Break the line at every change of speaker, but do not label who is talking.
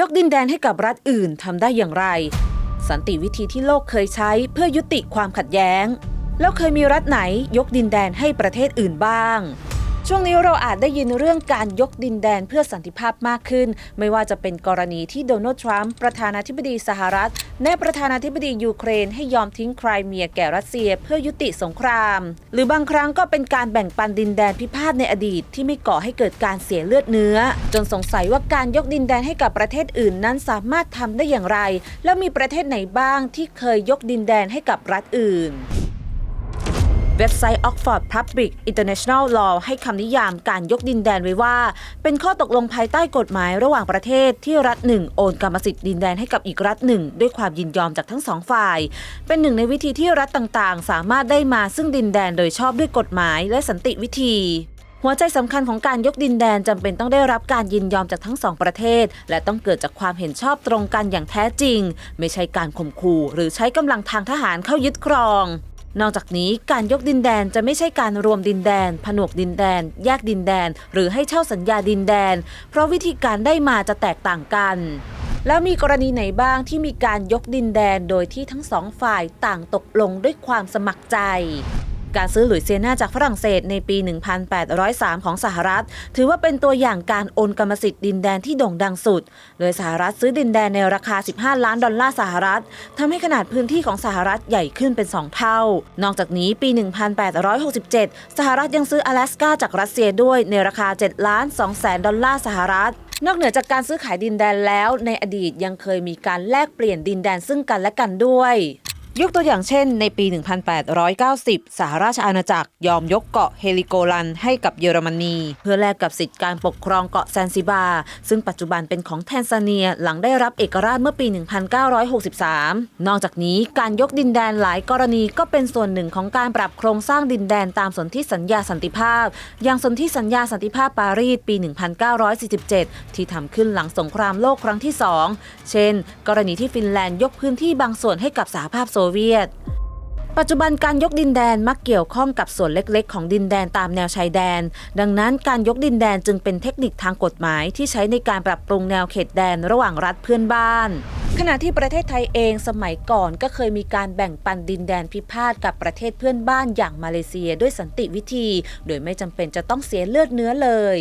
ยกดินแดนให้กับรัฐอื่นทำได้อย่างไร สันติวิธีที่โลกเคยใช้เพื่อยุติความขัดแย้ง แล้วเคยมีรัฐไหนยกดินแดนให้ประเทศอื่นบ้าง ช่วงนี้เราอาจได้ยินเรื่องการยกดินแดนเพื่อสันติภาพมากขึ้น ไม่ว่าจะเป็นกรณีที่โดนัลด์ทรัมป์ประธานาธิบดีสหรัฐแนะประธานาธิบดียูเครนให้ยอมทิ้งไครเมียแก่รัสเซียเพื่อยุติสงคราม หรือบางครั้งก็เป็นการแบ่งปันดินแดนพิพาทในอดีตที่ไม่ก่อให้เกิดการเสียเลือดเนื้อ จนสงสัยว่าการยกดินแดนให้กับประเทศอื่นนั้นสามารถทำได้อย่างไร แล้วมีประเทศไหนบ้างที่เคยยกดินแดนให้กับรัฐอื่น เว็บไซต์ Oxford Public International Law ให้คำนิยามการยกดินแดนไว้ว่า เป็นข้อตกลงภายใต้กฎหมายระหว่างประเทศที่รัฐหนึ่งโอนกรรมสิทธิ์ดินแดนให้กับอีกรัฐหนึ่งด้วยความยินยอมจากทั้งสองฝ่าย เป็นหนึ่งในวิธีที่รัฐต่างๆ สามารถได้มาซึ่งดินแดนโดยชอบด้วยกฎหมายและสันติวิธีหัวใจสำคัญของการยกดินแดนจำเป็นต้องได้รับการยินยอมจากทั้งสองประเทศ และต้องเกิดจากความเห็นชอบตรงกันอย่างแท้จริง ไม่ใช่การข่มขู่หรือใช้กำลังทางทหารเข้ายึดครอง นอกจากนี้การยกดินแดนจะไม่ใช่การรวมดินแดน ผนวกดินแดน แยกดินแดน หรือให้เช่าสัญญาดินแดน เพราะวิธีการได้มาจะแตกต่างกัน แล้วมีกรณีไหนบ้างที่มีการยกดินแดนโดยที่ทั้งสองฝ่ายต่างตกลงด้วยความสมัครใจ การซื้อหลุยเซียนาจากฝรั่งเศสในปี 1803 ของสหรัฐ ถือว่าเป็นตัวอย่างการโอนกรรมสิทธิ์ดินแดนที่โด่งดังสุด โดยสหรัฐซื้อดินแดนในราคา 15 ล้านดอลลาร์สหรัฐทำให้ขนาดพื้นที่ของสหรัฐใหญ่ขึ้นเป็น 2 เท่า นอกจากนี้ปี 1867 สหรัฐยังซื้อ阿拉สกาจากรัสเซียด้วยในราคา 7 ล้าน2แสนดอลลาร์สหรัฐนอกเหนือจากการซื้อขายดินแดนแล้ว ในอดีตยังเคยมีการแลกเปลี่ยนดินแดนซึ่งกันและกันด้วย ยกตัวอย่างเช่น ในปี 1890 สหราชอาณาจักรยอมยกเกาะเฮลิโกลันให้กับเยอรมนี เพื่อแลกกับสิทธิการปกครองเกาะแซนซิบา ซึ่งปัจจุบันเป็นของแทนซาเนียหลังได้รับเอกราชเมื่อปี 1963 นอกจากนี้การยกดินแดนหลายกรณีก็เป็นส่วนหนึ่งของการปรับโครงสร้างดินแดนตามสนธิสัญญาสันติภาพ อย่างสนธิสัญญาสันติภาพปารีสปี 1947 ที่ทำขึ้นหลังสงครามโลกครั้งที่ 2 เช่น กรณีที่ฟินแลนด์ยกพื้นที่บางส่วนให้กับสหภาพโซเวียต ปัจจุบันการยกดินแดนมักเกี่ยวข้องกับส่วนเล็กๆ ของดินแดนตามแนวชายแดน ดังนั้นการยกดินแดนจึงเป็นเทคนิคทางกฎหมายที่ใช้ในการปรับปรุงแนวเขตแดนระหว่างรัฐเพื่อนบ้านขณะที่ประเทศไทยเองสมัยก่อนก็เคยมีการแบ่งปันดินแดนพิพาทกับประเทศเพื่อนบ้านอย่างมาเลเซียด้วยสันติวิธี โดยไม่จำเป็นจะต้องเสียเลือดเนื้อเลย